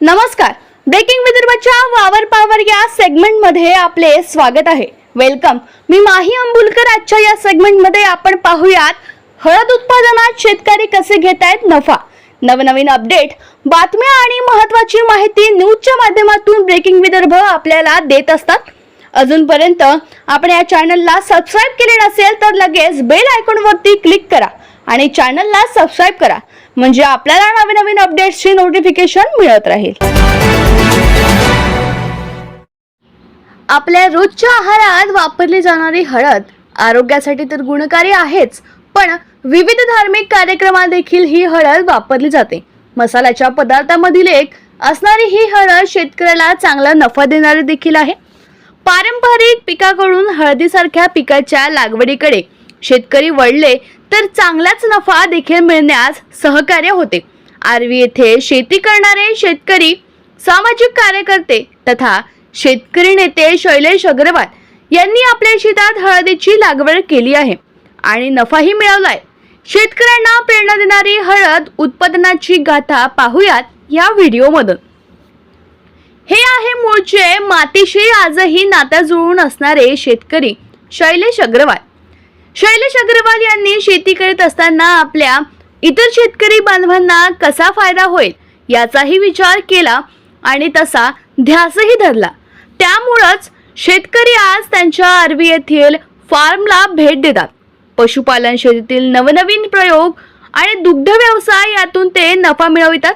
नमस्कार. ब्रेकिंग विदर्भाच्या वावर पावर या सेगमेंटमध्ये आपले स्वागत आहे. वेलकम मी माही अंबुलकर आजच्या या सेगमेंटमध्ये आपण पाहूयात हळद उत्पादनात शेतकरी कसे घेत आहेत नफा? नवनवीन अपडेट बातम्या आणि महत्वाची माहिती न्यूजच्या माध्यमातून ब्रेकिंग विदर्भ आपल्याला देत असतात. अजूनपर्यंत आपण या चॅनलला सबस्क्राईब केले नसेल तर लगेच बेल आयकॉनवरती क्लिक करा आणि चॅनलला सबस्क्राईब करा. म्हणजे आपल्याला नवीन नवीन अपडेट्सची नोटिफिकेशन मिळत राहील. आपल्या रोजच्या आहारात वापरली जाणारी हळद आरोग्यासाठी तर गुणकारी आहेच पण विविध धार्मिक कार्यक्रमात देखील ही हळद वापरली जाते. मसाल्याच्या पदार्थामधील एक असणारी ही हळद शेतकऱ्याला चांगला नफा देणारी देखील आहे. पारंपरिक पिकाकडून हळदीसारख्या पिकाच्या लागवडीकडे शेतकरी वळले तर चांगलाच नफा देखील मिळण्यास सहकार्य होते. आरवी येथे शेती करणारे शेतकरी सामाजिक कार्यकर्ते तथा शेतकरी नेते शैलेश अग्रवाल यांनी आपल्या शेतात हळदीची लागवड केली आहे आणि नफाही मिळवलाय. शेतकऱ्यांना प्रेरणा देणारी हळद उत्पादनाची गाथा पाहूयात या व्हिडिओमधून. हे आहे मूळचे मातीशी आजही नाता जुळून असणारे शेतकरी शैलेश अग्रवाल. शैलेश अग्रवाल यांनी शेती करत असताना आपल्या इतर शेतकरी बांधवांना कसा फायदा होईल याचाही विचार केला आणि तसा ध्यासही धरला. त्यामुळंच शेतकरी आज त्यांच्या आरवी येथील फार्मला भेट देतात. पशुपालन शेतीतील नवनवीन प्रयोग आणि दुग्ध व्यवसाय यातून ते नफा मिळवितात.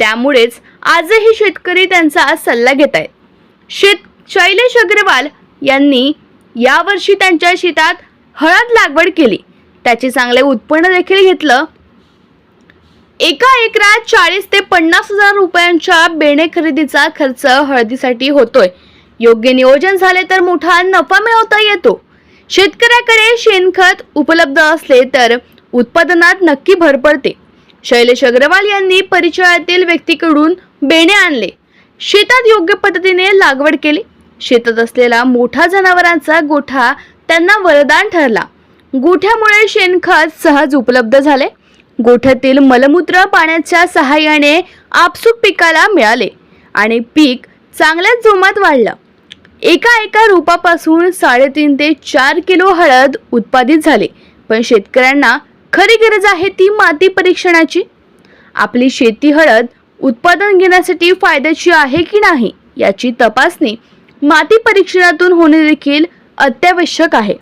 त्यामुळेच आजही शेतकरी त्यांचा सल्ला घेत आहेत शेत शैलेश अग्रवाल यांनी यावर्षी त्यांच्या शेतात हळद लागवड केली. त्याचे चांगले उत्पन्न देखील घेतलं. एका एकरात चाळीस ते पन्नास हजार रुपयांच्या बेणे खरेदीचा खर्च हळदीसाठी होतोय. योग्य नियोजन झाले तर मोठा नफा मिळवता येतो. शेतकऱ्याकडे शेणखत उपलब्ध असले तर उत्पादनात नक्की भर पडते. शैलेश अग्रवाल यांनी परिचयातील व्यक्तीकडून बेणे आणले. शेतात योग्य पद्धतीने लागवड केली. शेतात असलेला मोठा जनावरांचा गोठा त्यांना वरदान ठरला. गोठ्यामुळे शेणखत सहज उपलब्ध झाले. गोठ्यातील मलमूत्र पाण्याच्या सहाय्याने आपसूक पिकाला मिळाले आणि पीक चांगल्याच जोमात वाढलं. एका एका रोपापासून साडेतीन ते चार किलो हळद उत्पादित झाले पण शेतकऱ्यांना खरी गरज आहे ती माती परीक्षणाची. आपली शेती हळद उत्पादन घेण्यासाठी फायद्याची आहे की नाही याची तपासणी माती परीक्षणातून होणे देखील अत्यावश्यक आहे.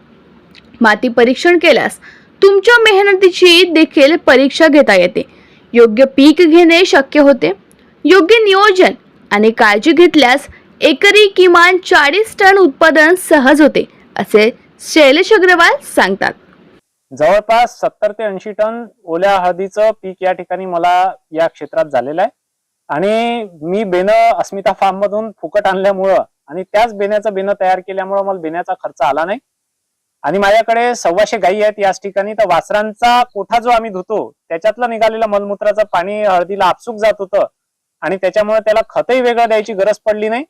माती परीक्षण केल्यास तुमच्या मेहनतीची देखील परीक्षा घेता येते. योग्य पीक घेणे शक्य होते. योग्य नियोजन आणि काळजी घेतल्यास एकरी किमान चाळीस टन उत्पादन सहज होते असे शैलेश अग्रवाल सांगतात. जवळपास सत्तर ते ऐंशी टन ओल्या हळदीचं पीक या ठिकाणी मला या क्षेत्रात झालेलं आहे. आणि मी बेन अस्मिता फार्म मधून फुकट आणल्यामुळं आणि त्याच बेण्याचं बेणं तयार केल्यामुळं मला बेण्याचा खर्च आला नाही. आणि माझ्याकडे सव्वाशे गायी आहेत याच ठिकाणी. तर वासरांचा कोठा जो आम्ही धुतो त्याच्यातलं निघालेलं मलमूत्राचं पाणी हळदीला आपसूक जात होतं. आणि त्याच्यामुळे त्याला खतही वेगळं द्यायची गरज पडली नाही.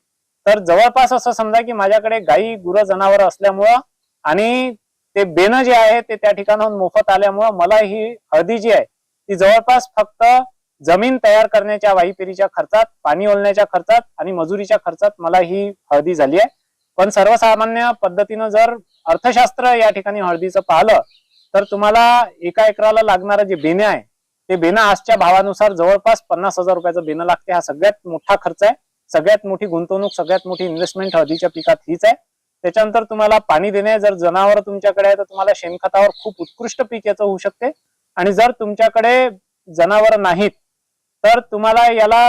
तर जवळपास असं समजा की माझ्याकडे गायी गुरं जनावर असल्यामुळं आणि ते बेणं जे आहे ते त्या ठिकाणाहून मोफत आल्यामुळं मला ही हळदी जी आहे ती जवळपास फक्त जमीन तयार करण्याच्या वाईपेरीच्या खर्चात पाणी ओलण्याच्या खर्चात आणि मजुरीच्या खर्चात मला ही हळदी झाली आहे. पण सर्वसामान्य पद्धतीनं जर अर्थशास्त्र या ठिकाणी हळदीचं पाहिलं तर तुम्हाला एका एकराला लागणारं जे बेणे आहे ते बेणं आजच्या भावानुसार जवळपास पन्नास हजार रुपयाचं बेणं लागते. हा सगळ्यात मोठा खर्च आहे. सगळ्यात मोठी गुंतवणूक सगळ्यात मोठी इन्व्हेस्टमेंट हळदीच्या पिकात हीच आहे. त्याच्यानंतर तुम्हाला पाणी देणे जर जनावर तुमच्याकडे आहे तर तुम्हाला शेणखतावर खूप उत्कृष्ट पीक याचं होऊ शकते. आणि जर तुमच्याकडे जनावर नाहीत तर तुम्हाला याला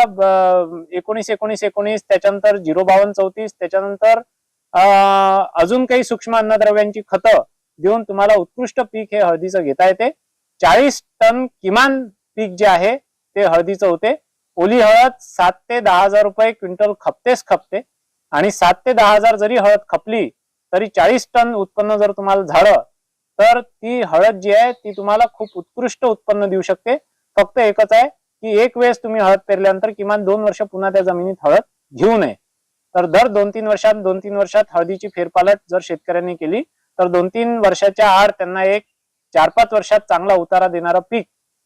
एकोणीस एकोणीस एकोणीस त्याच्यानंतर झिरो बावन्न चौतीस त्याच्यानंतर अजून काही सूक्ष्म अन्नद्रव्यांची खतं देऊन तुम्हाला उत्कृष्ट पीक हे हळदीचं घेता येते. चाळीस टन किमान पीक जे आहे ते हळदीचं होते. ओली हळद सात ते दहा हजार रुपये क्विंटल खपतेच खपते. आणि सात ते दहा हजार जरी हळद खपली तरी चाळीस टन उत्पन्न जर तुम्हाला झालं तर ती हळद जी आहे ती तुम्हाला खूप उत्कृष्ट उत्पन्न देऊ शकते. फक्त एकच आहे की एक वेळेस तुम्ही हळद पेरल्यानंतर किमान दोन वर्ष पुन्हा त्या जमिनीत हळद घेऊ नये. तर दर दोन तीन वर्षात दोन तीन वर्षात हळदीची फेरपालट जर शेतकऱ्यांनी केली तर दोन तीन वर्षाच्या आड त्यांना एक चार पाच वर्षात चांगला उतारा देणारं पीक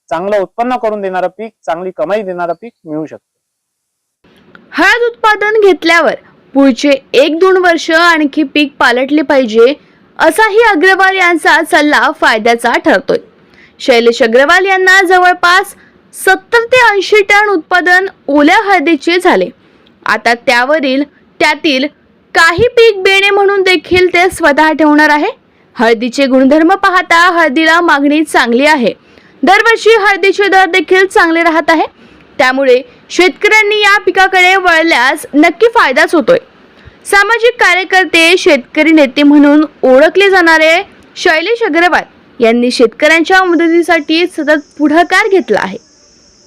चांगलं उत्पन्न करून देणारं पीक चांगली कमाई देणारं पीक मिळू शकतं. हळद उत्पादन घेतल्यावर पुढचे एक दोन वर्ष आणखी पीक पालटले पाहिजे असाही अग्रवाल यांचा सल्ला फायद्याचा ठरतोय. शैलेश अग्रवाल यांना जवळपास सत्तर ते ऐंशी टन उत्पादन ओल्या हळदीचे झाले. आता त्यावरील त्यातील काही पीक बेणे म्हणून देखील ते स्वतः ठेवणार आहे. हळदीचे गुणधर्म पाहता हळदीला मागणी चांगली आहे. दरवर्षी हळदीचे दर देखील चांगले राहत आहे. त्यामुळे शेतकऱ्यांनी या पिकाकडे वळल्यास नक्की फायदाच होतोय. सामाजिक कार्यकर्ते शेतकरी नेते म्हणून ओळखले जाणारे शैलेश अग्रवाल यांनी शेतकऱ्यांच्या मदतीसाठी सतत पुढाकार घेतला आहे.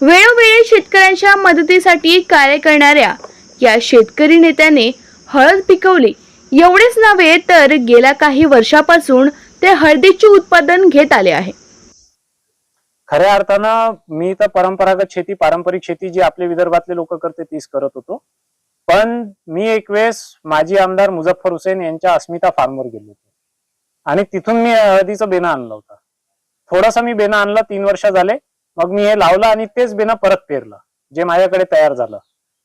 वेळोवेळी शेतकऱ्यांच्या मदतीसाठी कार्य करणाऱ्या या शेतकरी नेत्याने हळद पिकवली. एवढेच नव्हे तर गेल्या काही वर्षापासून ते हळदीचे उत्पादन घेत आले आहे. खऱ्या अर्थानं मी तर परंपरागत शेती पारंपरिक शेती जी आपले विदर्भातले लोक करते तीच करत होतो. पण मी एक वेळेस माजी आमदार मुझफ्फर हुसेन यांच्या अस्मिता फार्मवर गेलो होतो. आणि तिथून मी हळदीचं बेना आणलं होतं. थोडंसं मी बेना आणलं तीन वर्ष झाले. मग मी हे लावलं आणि तेच बेनं परत पेरलं जे माझ्याकडे तयार झालं.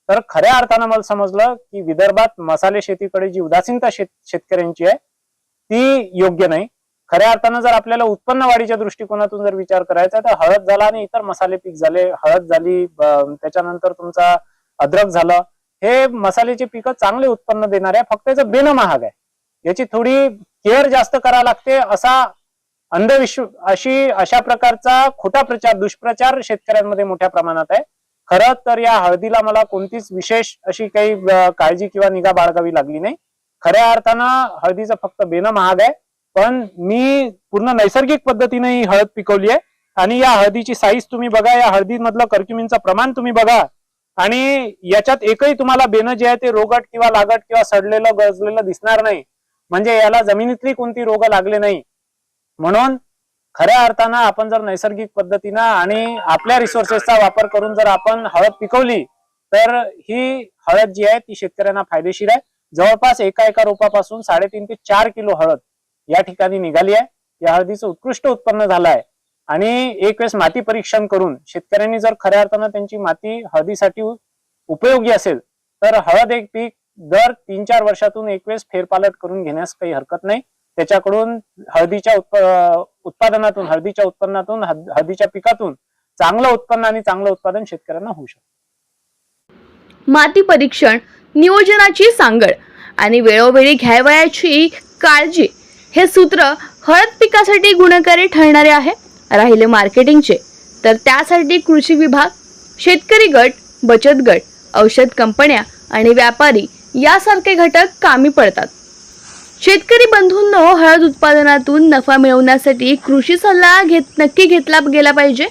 तर खऱ्या अर्थानं मला समजलं की विदर्भात मसाले शेतीकडे जी उदासीनता शेत शेतकऱ्यांची आहे ती योग्य नाही. खऱ्या अर्थानं जर आपल्याला उत्पन्न वाढीच्या दृष्टिकोनातून जर विचार करायचा तर हळद झाला आणि इतर मसाले पीक झाले. हळद झाली त्याच्यानंतर तुमचा अद्रक झालं. हे मसाल्याचे पिकं चांगले उत्पन्न देणारे आहे फक्त याचं बेनं महाग आहे. याची थोडी केअर जास्त करावं लागते असा अंधविश्व अशी अशा प्रकारचा खोटा प्रचार दुष्प्रचार शेतकऱ्यांमध्ये मोठ्या प्रमाणात आहे. खरं तर या हळदीला मला कोणतीच विशेष अशी काही काळजी किंवा निगा बाळगावी लागली नाही. खऱ्या अर्थानं हळदीचं फक्त बेनं महाग आहे. पण मी पूर्ण नैसर्गिक पद्धतीने ही हळद पिकवली आहे. आणि या हळदीची साईज तुम्ही बघा या हळदीमधलं कर्क्युमिनचं प्रमाण तुम्ही बघा. आणि याच्यात एकही तुम्हाला बेनं जे आहे ते रोगट किंवा लागट किंवा सडलेलं गजलेलं दिसणार नाही. म्हणजे याला जमिनीतली कोणती रोग लागले नाही. म्हणून खऱ्या अर्थानं आपण जर नैसर्गिक पद्धतीनं आणि आपल्या रिसोर्सेसचा वापर करून जर आपण हळद पिकवली तर ही हळद जी आहे ती शेतकऱ्यांना फायदेशीर आहे. जवळपास एका एका रोपापासून साडेतीन ते चार किलो हळद या ठिकाणी निघाली आहे. या हळदीचं उत्कृष्ट उत्पन्न झालं आहे आणि एक वेळेस माती परीक्षण करून शेतकऱ्यांनी जर खऱ्या अर्थानं त्यांची माती हळदीसाठी उपयोगी असेल तर हळद एक पीक दर तीन चार वर्षातून एक वेळेस फेरपालट करून घेण्यास काही हरकत नाही. त्याच्याकडून हळदीच्या उत्पादनातून हळदीच्या उत्पन्नातून हळदीच्या पिकातून चांगलं उत्पन्न आणि चांगलं उत्पादन शेतकऱ्यांना होऊ शकतं. माती परीक्षण नियोजनाची सांगड आणि वेळोवेळी घ्यावयाची काळजी हे सूत्र हळद पिकासाठी गुणकारी ठरणारे आहे. राहिले मार्केटिंगचे तर त्यासाठी कृषी विभाग शेतकरी गट बचत गट औषध कंपन्या आणि व्यापारी यासारखे घटक कामी पडतात. शेतकरी बंधूंनो हळद उत्पादनातून नफा मिळवण्यासाठी कृषी सल्ला घेत नक्की घेतला गेला पाहिजे.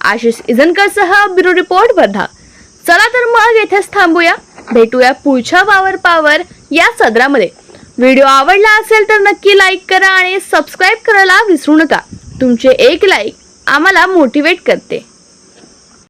आशिष इजनकरसह ब्युरो रिपोर्ट वर्धा. चला तर मग येथेच थांबूया. भेटूया पुढच्या वावर पावर या सदरामध्ये. व्हिडिओ आवडला असेल तर नक्की लाईक करा आणि सबस्क्राईब करायला विसरू नका. तुमचे एक लाईक आम्हाला मोटिवेट करते.